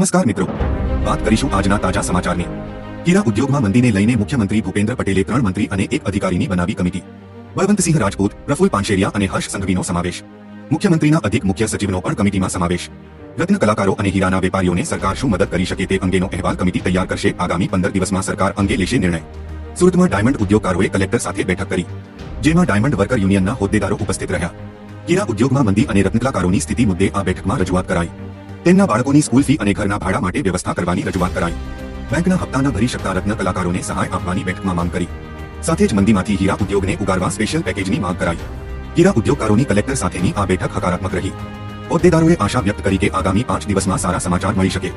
નમસ્કાર મિત્રો. વાત કરીશું આજના તાજા સમાચારની. હીરા ઉદ્યોગમાં મંદીને લઈને મુખ્યમંત્રી ભૂપેન્દ્ર પટેલે ત્રણ મંત્રી અને એક અધિકારીની બનાવી કમિટી. બળવંતસિંહ રાજપૂત, પ્રફુલ પાનશેરિયા અને હર્ષ સંઘવીનો સમાવેશ. મુખ્યમંત્રીના અધિક મુખ્ય સચિવનો પણ કમિટીમાં સમાવેશ. રત્ન કલાકારો અને હીરાના વેપારીઓને સરકાર શું મદદ કરી શકે તે અંગેનો અહેવાલ કમિટી તૈયાર કરશે આગામી પંદર દિવસમાં સરકાર અંગે લેશે નિર્ણય. સુરતમાં ડાયમંડ ઉદ્યોગકારોએ કલેક્ટર સાથે બેઠક કરી. જેમાં ડાયમંડ વર્કર યુનિયનના હોદ્દેદારો ઉપસ્થિત રહ્યા. હીરા ઉદ્યોગમાં મંદી અને રત્નકલાકારોની સ્થિતિ મુદ્દે આ બેઠકમાં રજૂઆત કરાઈ. તેમના બાળકોની સ્કૂલ ફી અને ઘરના ભાડા માટે વ્યવસ્થા કરવાની રજૂઆત કરાઈ. બેંકના હપ્તા ભરી શકતા રત્ન કલાકારોને સહાય આપવાની બેઠકમાં માંગ કરી. સાથે જ મંદીમાંથી હીરા ઉદ્યોગને ઉગારવા સ્પેશિયલ પેકેજની માંગ કરાઈ. હીરા ઉદ્યોગકારોની કલેક્ટર સાથેની આ બેઠક હકારાત્મક રહી. હોદ્દેદારોએ આશા વ્યક્ત કરી કે આગામી પાંચ દિવસમાં સારા સમાચાર મળી શકે.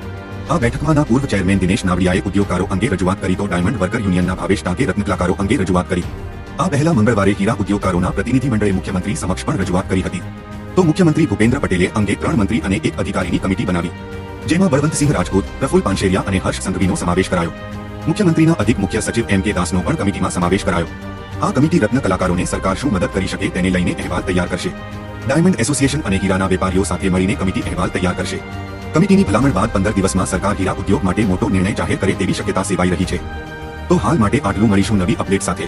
આ બેઠકમાંના પૂર્વ ચેરમેન દિનેશ નાવડિયાએ ઉદ્યોગકારો અંગે રજૂઆત કરી તો ડાયમંડ વર્કર યુનિયનના ભાવેશ ટાંકે રત્નકલાકારો અંગે રજૂઆત કરી. આ પહેલા મંગળવારે હીરા ઉદ્યોગકારોના પ્રતિનિધિ મંડળે મુખ્યમંત્રી સમક્ષ પણ રજૂઆત કરી હતી. તો મુખ્યમંત્રી ભૂપેન્દ્ર પટેલે અંગે ત્રણ મંત્રી અને એક અધિકારીની કમિટી બનાવી. જેમાં બળવંતસિંહ રાજપૂત પ્રફુલ પાનશેરિયા અને હર્ષ સંઘવીનો સમાવેશ કરાયો. મુખ્યમંત્રીના અધિક મુખ્ય સચિવ એમ કે દાસનો પણ કમિટીમાં સમાવેશ કરાયો. આ કમિટી રત્ન કલાકારોને સરકાર શું મદદ કરી શકે તેને લઈને અહેવાલ તૈયાર કરશે. ડાયમંડ એસોસિએશન અને હીરાના વેપારીઓ સાથે મળીને કમિટી અહેવાલ તૈયાર કરશે. કમિટીની ભલામણ બાદ પંદર દિવસમાં સરકાર હીરા ઉદ્યોગ માટે મોટો નિર્ણય જાહેર કરે તેવી શક્યતા સેવાઈ રહી છે. તો હાલ માટે આટલું મળીશું નવી અપડેટ સાથે.